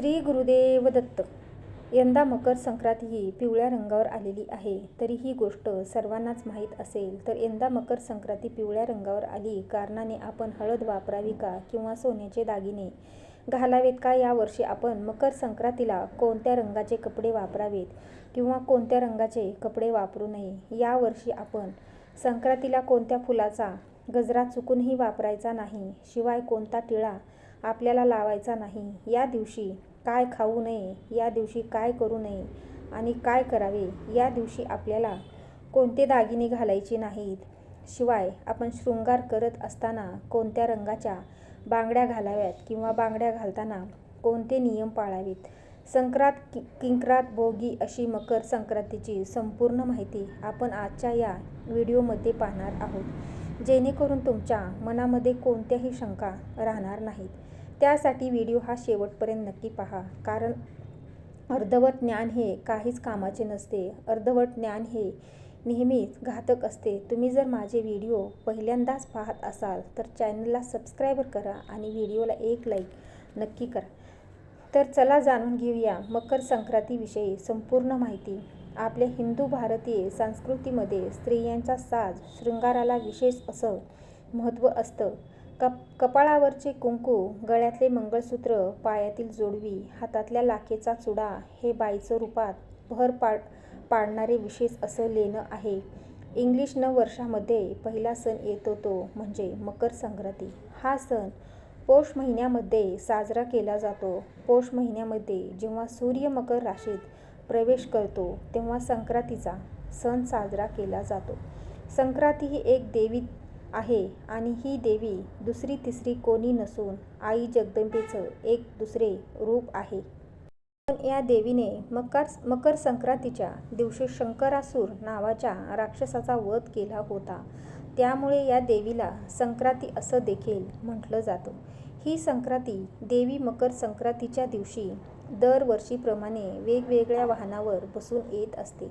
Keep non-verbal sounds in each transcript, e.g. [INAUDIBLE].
श्री गुरुदेव दत्त यंदा मकर संक्रांती ही पिवळ्या रंगावर आलेली आहे. तरी ही गोष्ट सर्वांनाच माहीत असेल तर यंदा मकर संक्रांती पिवळ्या रंगावर आली कारणाने आपण हळद वापरावी का किंवा सोन्याचे दागिने घालावेत का यावर्षी आपण मकर संक्रांतीला कोणत्या रंगाचे कपडे वापरावेत किंवा कोणत्या रंगाचे कपडे वापरू नये यावर्षी आपण संक्रांतीला कोणत्या फुलाचा गजरा चुकूनही वापरायचा नाही शिवाय कोणता टिळा आपल्याला लावायचा नाही या दिवशी काय खाऊ नये या दिवशी काय करू नये आणि काय करावे या दिवशी आपल्याला कोणते दागिने घालायचे नाहीत. शिवाय आपण शृंगार करत असताना कोणत्या रंगाच्या बांगड्या घालाव्यात किंवा बांगड्या घालताना कोणते नियम पाळावेत? संक्रांत कि किंक्रात भोगी अशी मकर संक्रांतीची संपूर्ण माहिती आपण आजच्या या व्हिडिओमध्ये पाहणार आहोत. जेणेकरून तुमच्या मनामध्ये कोणत्याही शंका राहणार नाहीत. त्यासाठी व्हिडिओ हा शेवटपर्यंत नक्की पहा. कारण अर्धवट ज्ञान हे काहीच कामाचे नसते. अर्धवट ज्ञान हे नेहमीच घातक असते. तुम्ही जर माझे व्हिडिओ पहिल्यांदाच पाहत असाल तर चॅनलला सबस्क्राईबर करा आणि व्हिडिओला एक लाईक नक्की करा. तर चला जाणून घेऊया मकर संक्रांतीविषयी संपूर्ण माहिती. आपल्या हिंदू भारतीय संस्कृतीमध्ये स्त्रियांचा साज शृंगाराला विशेष असं महत्त्व असतं. कप कपाळावरचे कुंकू गळ्यातले मंगळसूत्र पायातील जोडवी हातातल्या लाखेचा चुडा हे बाईचं रूपात भर पाड पाडणारे विशेष असं लेणं आहे. इंग्लिश नववर्षामध्ये पहिला सण येतो तो म्हणजे मकर संक्रांती. हा सण पौष महिन्यामध्ये साजरा केला जातो. पौष महिन्यामध्ये जेव्हा सूर्य मकर राशीत प्रवेश करतो तेव्हा संक्रांतीचा सण साजरा केला जातो. संक्रांती ही एक देवी आहे आणि ही देवी दुसरी तिसरी कोणी नसून आई जगदंबेचं एक दुसरे रूप आहे. पण या देवीने मकर मकर संक्रांतीच्या दिवशी शंकरासूर नावाच्या राक्षसाचा वध केला होता. त्यामुळे या देवीला संक्रांती असं देखील म्हटलं जातं. ही संक्रांती देवी मकर संक्रांतीच्या दिवशी दरवर्षीप्रमाणे वेगवेगळ्या वाहनावर बसून येत असते.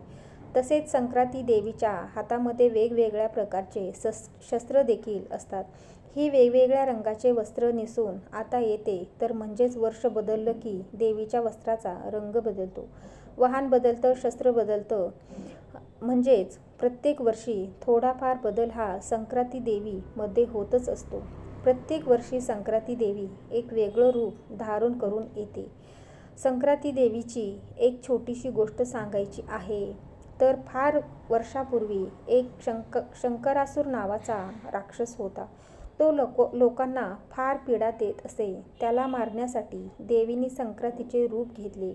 तसेच संक्रांती देवीच्या हातामध्ये वेगवेगळ्या प्रकारचे सस शस्त्र देखील असतात. ही वेगवेगळ्या रंगाचे वस्त्र नेसून आता येते तर म्हणजेच वर्ष बदललं की देवीच्या वस्त्राचा रंग बदलतो. वाहन बदलतं शस्त्र बदलतं. म्हणजेच प्रत्येक वर्षी थोडाफार बदल हा संक्रांती देवीमध्ये होतच असतो. प्रत्येक वर्षी संक्रांती देवी एक वेगळं रूप धारण करून येते. संक्रांती देवीची एक छोटीशी गोष्ट सांगायची आहे. तर फार वर्षापूर्वी एक शंक शंकरासूर नावाचा राक्षस होता. तो लोक लोकांना फार पीडा देत असे. त्याला मारण्यासाठी देवीने संक्रांतीचे रूप घेतले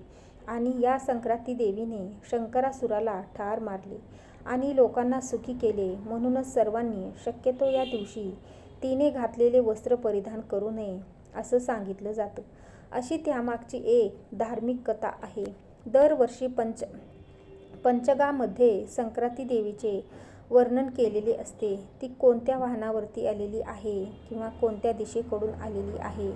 आणि या संक्रांती देवीने शंकरासुराला ठार मारले आणि लोकांना सुखी केले. म्हणूनच सर्वांनी शक्यतो या दिवशी तिने घातलेले वस्त्र परिधान करू नये असं सांगितलं जातं. अशी त्यामागची एक धार्मिक कथा आहे. दरवर्षी पंच पंचगामध्ये संक्रांती देवीचे वर्णन केलेले असते. ती कोणत्या वाहनावरती आलेली आहे किंवा कोणत्या दिशेकडून आलेली आहे?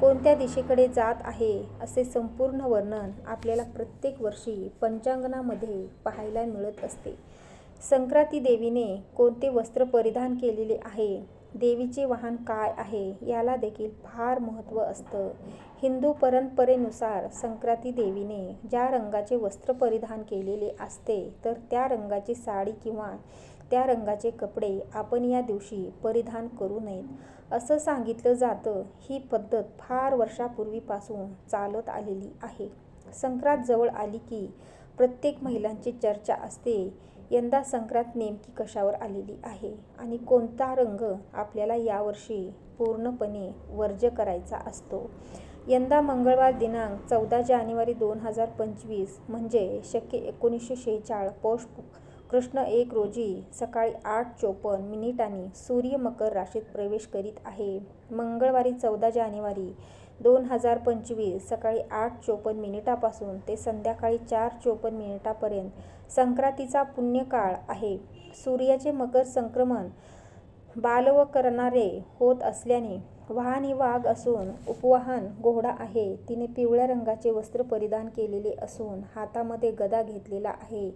कोणत्या दिशेकडे जात आहे? असे संपूर्ण वर्णन आपल्याला प्रत्येक वर्षी पंचांगणामध्ये पाहायला मिळत असते. संक्रांती देवीने कोणते वस्त्र परिधान केलेले आहे? देवीचे वाहन काय आहे? याला देखील फार महत्त्व असतं. हिंदू परंपरेनुसार संक्रांती देवीने ज्या रंगाचे वस्त्र परिधान केलेले असते तर त्या रंगाची साडी किंवा त्या रंगाचे कपडे आपण या दिवशी परिधान करू नयेत. असं सांगितलं जातं ही पद्धत फार वर्षापूर्वीपासून चालत आलेली आहे. संक्रांत जवळ आली की प्रत्येक महिलांची चर्चा असते यंदा संक्रांत नेमकी कशावर आलेली आहे आणि कोणता रंग आपल्याला यावर्षी पूर्णपणे वर्ज्य करायचा असतो. यंदा मंगळवार दिनांक चौदा जानेवारी दोन हजार पंचवीस म्हणजे शक्य एकोणीसशे शेहेचाळ पौष कृष्ण एक रोजी सकाळी आठ चोपन्न मिनिटांनी सूर्य मकर राशीत प्रवेश करीत आहे. मंगळवारी चौदा जानेवारी दोन हजार पंचवीस सकाळी आठ चोपन्न मिनिटापासून ते संध्याकाळी चार चोपन्न मिनिटापर्यंत संक्रांतीचा पुण्यकाळ आहे. सूर्याचे मकर संक्रमण बालव करणारे होत असल्याने वाहन वाघ असून उपवाहन घोडा आहे. तिने पिवळ्या रंगाचे वस्त्र परिधान केलेले असून हातामध्ये गदा घेतलेला आहे.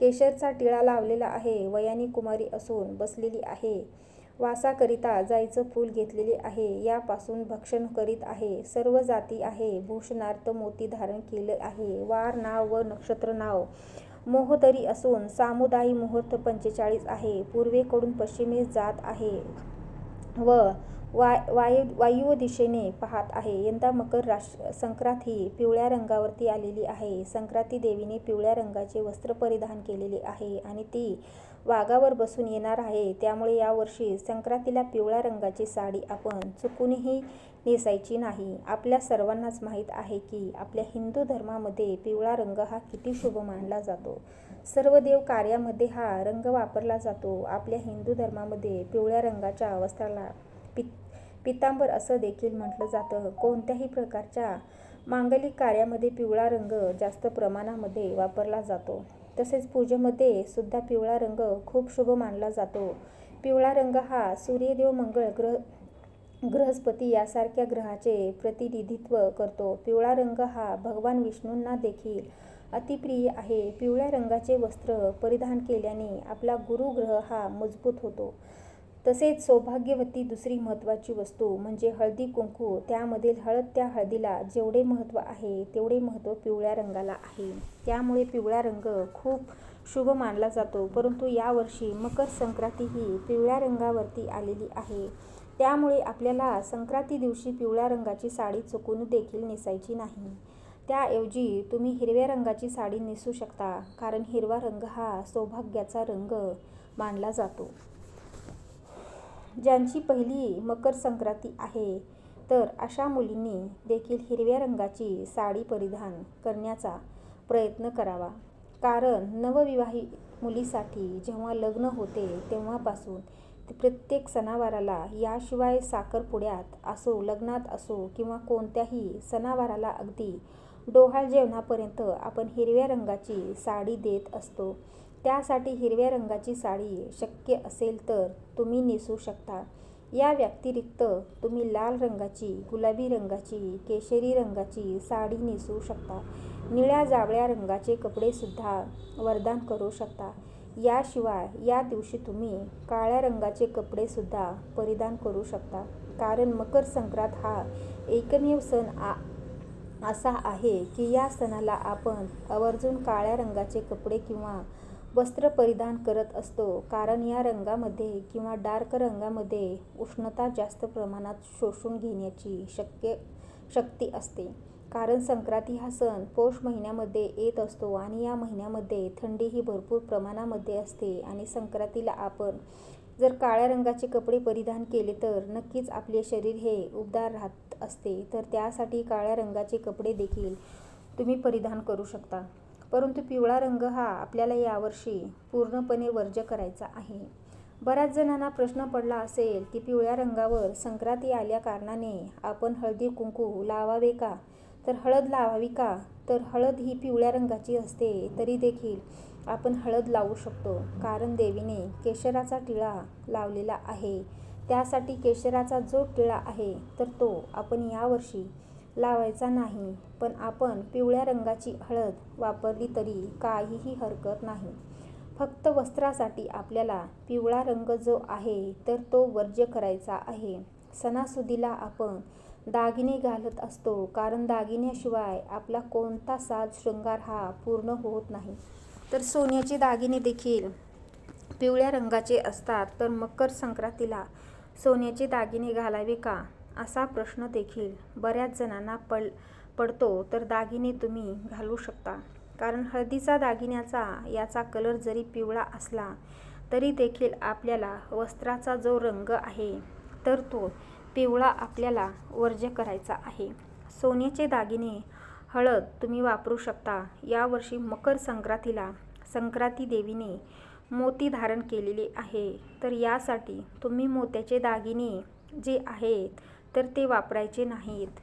केशरचा टिळा लावलेला आहे. वयानी कुमारी असून बसलेली आहे. वासाकरिता जायचं फूल घेतलेले आहे. यापासून भक्षण करीत आहे. सर्व जाती आहे. भूषणार्थ मोती धारण केले आहे. वार नाव व नक्षत्र नाव. मोहतरी असून सामुदायी मुहूर्त पंचेचाळीस आहे. पूर्वेकडून पश्चिमेस जात आहे व वाय वायु वायव्य दिशेने पाहत आहे. यंदा मकर राश संक्रांत ही पिवळ्या रंगावरती आलेली आहे. संक्रांती देवीने पिवळ्या रंगाचे वस्त्र परिधान केलेले आहे आणि ती वाघावर बसून येणार आहे. त्यामुळे यावर्षी संक्रांतीला पिवळ्या रंगाची साडी आपण चुकूनही नेसायची नाही. आपल्या सर्वांनाच माहीत आहे की आपल्या हिंदू धर्मामध्ये पिवळा रंग हा किती शुभ मानला जातो. सर्व देव कार्यामध्ये हा रंग वापरला जातो. आपल्या हिंदू धर्मामध्ये पिवळ्या रंगाच्या वस्त्राला पि पितांबर असं देखील म्हटलं जातं. कोणत्याही प्रकारच्या मांगलिक कार्यामध्ये पिवळा रंग जास्त प्रमाणामध्ये वापरला जातो. तसेच पूजेमध्ये सुद्धा पिवळा रंग खूप शुभ मानला जातो. पिवळा रंग हा सूर्यदेव मंगळ ग्रह बृहस्पती यासारख्या ग्रहाचे प्रतिनिधित्व करतो. पिवळा रंग हा भगवान विष्णूंना देखील अतिप्रिय आहे. पिवळ्या रंगाचे वस्त्र परिधान केल्याने आपला गुरुग्रह हा मजबूत होतो. तसेच सौभाग्यवती दुसरी महत्त्वाची वस्तू म्हणजे हळदी कुंकू. त्यामधील हळद त्या हळदीला जेवढे महत्त्व आहे तेवढे महत्त्व पिवळ्या रंगाला आहे. त्यामुळे पिवळा रंग खूप शुभ मानला जातो. परंतु यावर्षी मकर संक्रांती ही पिवळ्या रंगावरती आलेली आहे. त्यामुळे आपल्याला संक्रांती दिवशी पिवळ्या रंगाची साडी चुकून देखील नेसायची नाही. त्याऐवजी तुम्ही हिरव्या रंगाची साडी नेसू शकता कारण हिरवा रंग हा सौभाग्याचा रंग मानला जातो. ज्यांची पहिली मकर संक्रांती आहे तर अशा मुलींनी देखील हिरव्या रंगाची साडी परिधान करण्याचा प्रयत्न करावा. कारण नवविवाहित मुलीसाठी जेव्हा लग्न होते तेव्हापासून प्रत्येक सणावाराला याशिवाय साखरपुड्यात असो लग्नात असो किंवा कोणत्याही सणावाराला अगदी डोहाळ जेवणापर्यंत आपण हिरव्या रंगाची साडी देत असतो. त्यासाठी हिरव्या रंगाची साडी शक्य असेल तर तुम्ही नेसू शकता. या व्यतिरिक्त तुम्ही लाल रंगाची गुलाबी रंगाची केशरी रंगाची साडी नेसू शकता. निळ्या जावळ्या रंगाचे कपडेसुद्धा वरदान करू शकता. याशिवाय या दिवशी तुम्ही काळ्या रंगाचे कपडेसुद्धा परिधान करू शकता. कारण मकर संक्रांत हा एकमेव सण आ असा आहे की या सणाला आपण आवर्जून काळ्या रंगाचे कपडे किंवा वस्त्र परिधान करत असतो. कारण या रंगामध्ये किंवा डार्क रंगामध्ये उष्णता जास्त प्रमाणात शोषून घेण्याची शक्य शक्ती असते. कारण संक्रांती हा सण पौष महिन्यामध्ये येत असतो आणि या महिन्यामध्ये थंडीही भरपूर प्रमाणामध्ये असते आणि संक्रांतीला आपण जर काळ्या रंगाचे कपडे परिधान केले तर नक्कीच आपले शरीर हे उबदार राहत असते. तर त्यासाठी काळ्या रंगाचे कपडे देखील तुम्ही परिधान करू शकता. परंतु पिवळा रंग हा आपल्याला यावर्षी पूर्णपणे वर्ज्य करायचा आहे. बऱ्याच जणांना प्रश्न पडला असेल की पिवळ्या रंगावर संक्रांती आल्या कारणाने आपण हळदी कुंकू लावावे का? तर हळद लावावी का? तर हळद ही पिवळ्या रंगाची असते तरी देखील आपण हळद लावू शकतो. कारण देवीने केशराचा टिळा लावलेला आहे. त्यासाठी केशराचा जो टिळा आहे तर तो आपण यावर्षी लावायचा नाही. पण आपण पिवळ्या रंगाची हळद वापरली तरी काहीही हरकत नाही. फक्त वस्त्रासाठी आपल्याला पिवळा रंग जो आहे तर तो वर्ज्य करायचा आहे. सणासुदीला आपण दागिने घालत असतो कारण दागिन्याशिवाय आपला कोणता साज शृंगार हा पूर्ण होत नाही. तर सोन्याचे दागिने देखील पिवळ्या रंगाचे असतात. तर मकर संक्रांतीला सोन्याचे दागिने घालावे का? असा प्रश्न देखील बऱ्याच जणांना पड पडतो. तर दागिने तुम्ही घालू शकता. कारण हळदीचा दागिन्याचा याचा कलर जरी पिवळा असला तरी देखील आपल्याला वस्त्राचा जो रंग आहे तर तो पिवळा आपल्याला वर्ज्य करायचा आहे. सोन्याचे दागिने हळद तुम्ही वापरू शकता. यावर्षी मकर संक्रांतीला संक्रांती देवीने मोती धारण केलेली आहे. तर यासाठी तुम्ही मोत्याचे दागिने जे आहेत तर ते वापरायचे नाहीत.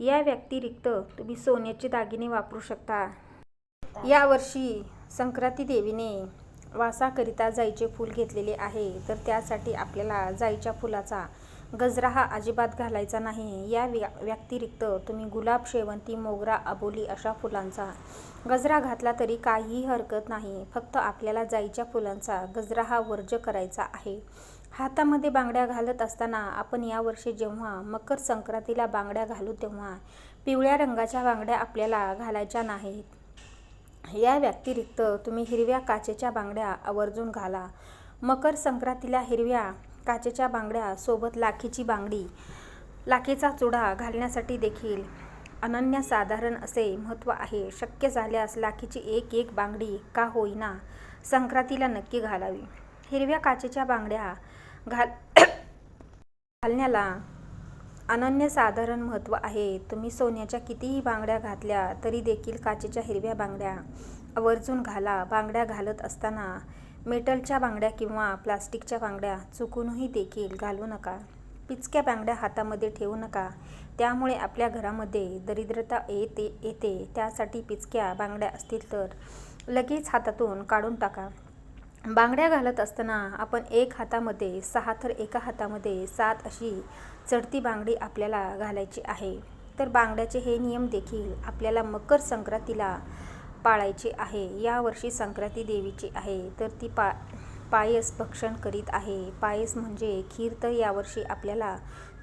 या व्यतिरिक्त तुम्ही सोन्याचे दागिने वापरू शकता. यावर्षी संक्रांती देवीने वासाकरिता जाईचे फूल घेतलेले आहे. तर त्यासाठी आपल्याला जाईच्या फुलाचा गजरा हा अजिबात घालायचा नाही. या व्या व्यतिरिक्त तुम्ही गुलाब शेवंती मोगरा अबोली अशा फुलांचा गजरा घातला तरी काहीही हरकत नाही. फक्त आपल्याला जाईच्या फुलांचा गजरा हा वर्ज करायचा आहे. हातामध्ये बांगड्या घालत असताना आपण यावर्षी जेव्हा मकर संक्रांतीला बांगड्या घालू तेव्हा पिवळ्या रंगाच्या बांगड्या आपल्याला घालायच्या नाहीत. या व्यतिरिक्त तुम्ही हिरव्या काचेच्या बांगड्या आवर्जून घाला. मकर संक्रांतीला हिरव्या काचेच्या बांगड्या सोबत लाखीची बांगडी लाखीचा चुडा घालण्यासाठी देखील अनन्यसाधारण असे महत्त्व आहे. शक्य झाल्यास लाखीची एक एक बांगडी का होईना संक्रांतीला नक्की घालावी. हिरव्या काचेच्या बांगड्या घाल [COUGHS] घालण्याला अनन्यसाधारण महत्त्व आहे. तुम्ही सोन्याच्या कितीही बांगड्या घातल्या तरी देखील काचेच्या हिरव्या बांगड्या आवर्जून घाला. बांगड्या घालत असताना मेटलच्या बांगड्या किंवा प्लास्टिकच्या बांगड्या चुकूनही देखील घालू नका. पिचक्या बांगड्या हातामध्ये ठेवू नका. त्यामुळे आपल्या घरामध्ये दरिद्रता येते येते. त्यासाठी पिचक्या बांगड्या असतील तर लगेच हातातून काढून टाका. बांगड्या घालत असताना आपण एक हातामध्ये सहा तर एका हातामध्ये सात अशी चढती बांगडी आपल्याला घालायची आहे. तर बांगड्याचे हे नियम देखील आपल्याला मकर संक्रांतीला पाळायचे आहे. यावर्षी संक्रांती देवीची आहे. तर ती पा पायस भक्षण करीत आहे. पायस म्हणजे खीर तर यावर्षी आपल्याला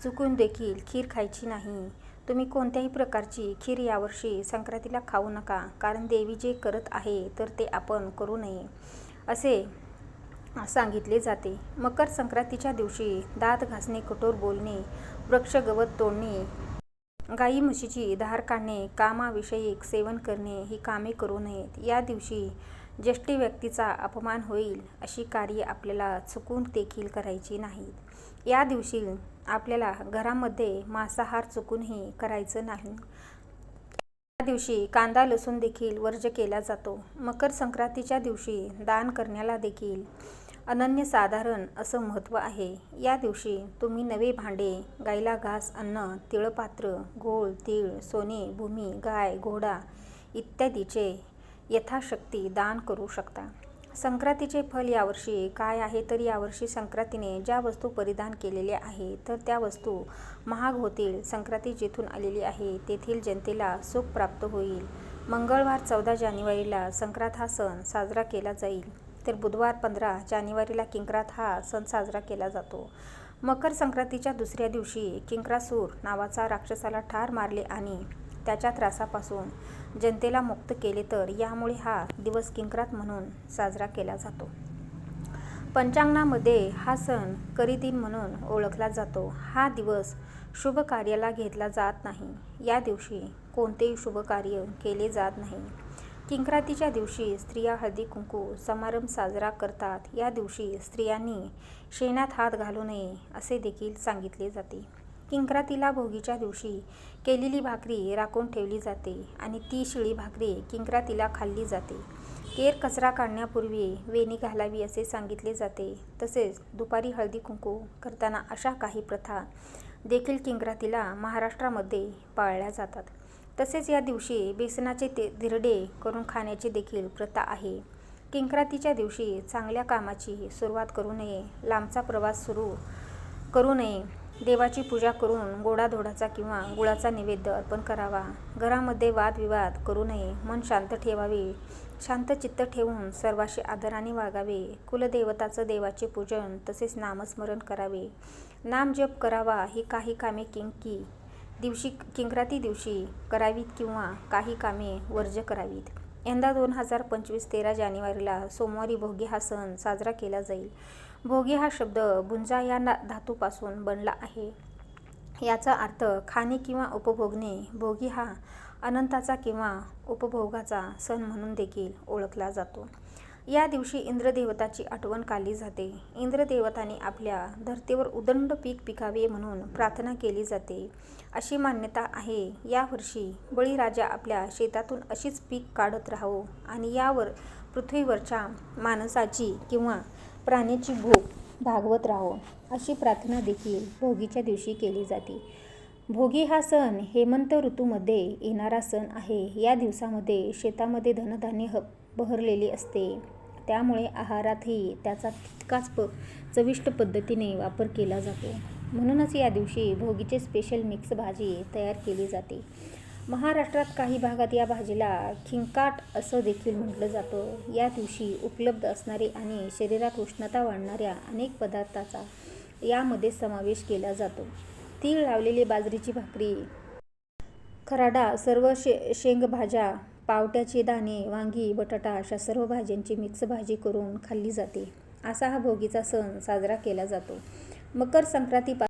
चुकून देखील खीर खायची नाही. तुम्ही कोणत्याही प्रकारची खीर यावर्षी संक्रांतीला खाऊ नका. कारण देवी जे करत आहे तर ते आपण करू नये. असे सांगितले जाते. मकर संक्रांतीच्या दिवशी दात घासणे कठोर बोलणे वृक्ष गवत तोडणे गाई म्हशीची धार काढणे कामाविषयक सेवन करणे ही कामे करू नयेत. या दिवशी ज्येष्ठी व्यक्तीचा अपमान होईल अशी कार्ये आपल्याला चुकून देखील करायची नाहीत. या दिवशी आपल्याला घरामध्ये मांसाहार चुकूनही करायचं नाही. या दिवशी कांदा लसूण देखील वर्ज केला जातो. मकर संक्रांतीच्या दिवशी दान करण्याला देखील अनन्यसाधारण असं महत्त्व आहे. या दिवशी तुम्ही नवे भांडे गाईला घास अन्न तिळपात्र गोळ तीळ सोने भूमी गाय घोडा इत्यादीचे यथाशक्ती दान करू शकता. संक्रांतीचे फल यावर्षी काय आहे? तर यावर्षी संक्रांतीने ज्या वस्तू परिधान केलेल्या आहे तर त्या वस्तू महाग होतील. संक्रांती जिथून आलेली आहे तेथील जनतेला सुख प्राप्त होईल. मंगळवार चौदा जानेवारीला संक्रांत हा सण साजरा केला जाईल. तर बुधवार पंधरा जानेवारीला किंक्रात हा सण साजरा केला जातो. मकर संक्रांतीच्या दुसऱ्या दिवशी किंक्रासूर नावाचा राक्षसाला ठार मारले आणि त्याच्या त्रासापासून जनतेला मुक्त केले तर यामुळे हा दिवस किंक्रात म्हणून साजरा केला जातो. पंचांगणामध्ये हा सण करीदिन म्हणून ओळखला जातो. हा दिवस शुभ कार्याला घेतला जात नाही. या दिवशी कोणतेही शुभ कार्य केले जात नाही. किंक्रातीच्या दिवशी स्त्रिया हळदी कुंकू समारंभ साजरा करतात. या दिवशी स्त्रियांनी शेणात हात घालू नये असे देखील सांगितले जाते. किंक्रातीला भोगीच्या दिवशी केलेली भाकरी राखून ठेवली जाते आणि ती शिळी भाकरी किंक्रातीला खाल्ली जाते. केर कचरा काढण्यापूर्वी वेणी घालावी असे सांगितले जाते. तसेच दुपारी हळदी कुंकू करताना अशा काही प्रथा देखील किंक्रातीला महाराष्ट्रामध्ये पाळल्या जातात. तसेच या दिवशी बेसनाचे ते धिरडे करून खाण्याची देखील प्रथा आहे. किंक्रातीच्या दिवशी चांगल्या कामाची सुरुवात करू नये लांबचा प्रवास सुरू करू नये देवाची पूजा करून गोडाधोडाचा किंवा गुळाचा नैवेद्य अर्पण करावा. घरामध्ये वादविवाद करू नये. मन शांत ठेवावे. शांत चित्त ठेवून सर्वाशी आदराने वागावे. कुलदेवताचं देवाचे पूजन तसेच नामस्मरण करावे. नाम जप करावा ही काही कामे किंकी दिवशी किंक्राती दिवशी करावीत किंवा काही कामे वर्ज करावीत. यंदा दोन हजार पंचवीस तेरा जानेवारीला सोमवारी भोगी हा सण साजरा केला जाईल. भोगी हा शब्द बुंजा या ना धातूपासून बनला आहे. याचा अर्थ खाणे किंवा उपभोगणे भोगी हा अनंताचा किंवा उपभोगाचा सण म्हणून देखील ओळखला जातो. या दिवशी इंद्रदेवताची आठवण काढली जाते. इंद्रदेवताने आपल्या धर्तीवर उदंड पीक पिकावे म्हणून प्रार्थना केली जाते. अशी मान्यता आहे. यावर्षी बळीराजा आपल्या शेतातून अशीच पीक काढत राहो आणि यावर पृथ्वीवरच्या माणसाची किंवा प्राण्याची भूक भागवत राहो अशी प्रार्थना देखील भोगीच्या दिवशी केली जाते. भोगी हा सण हेमंत ऋतूमध्ये येणारा सण आहे. या दिवसामध्ये शेतामध्ये धनधान्य ह बहरलेली असते. त्यामुळे आहारातही त्याचा तितकाच प चविष्ट पद्धतीने वापर केला जातो. म्हणूनच या दिवशी भोगीचे स्पेशल मिक्स भाजी तयार केली जाते. महाराष्ट्रात काही भागात या भाजीला खिंकाट असं देखील म्हटलं जातं. या दिवशी उपलब्ध असणारे आणि शरीरात उष्णता वाढणाऱ्या अनेक पदार्थाचा यामध्ये समावेश केला जातो. तीळ लावलेली बाजरीची भाकरी खराडा सर्व शे शेंगभाज्या पावट्याचे दाणे वांगी बटाटा अशा सर्व भाज्यांची मिक्स भाजी करून खाल्ली जाते. असा हा भोगीचा सण साजरा केला जातो. मकर संक्रांतीपा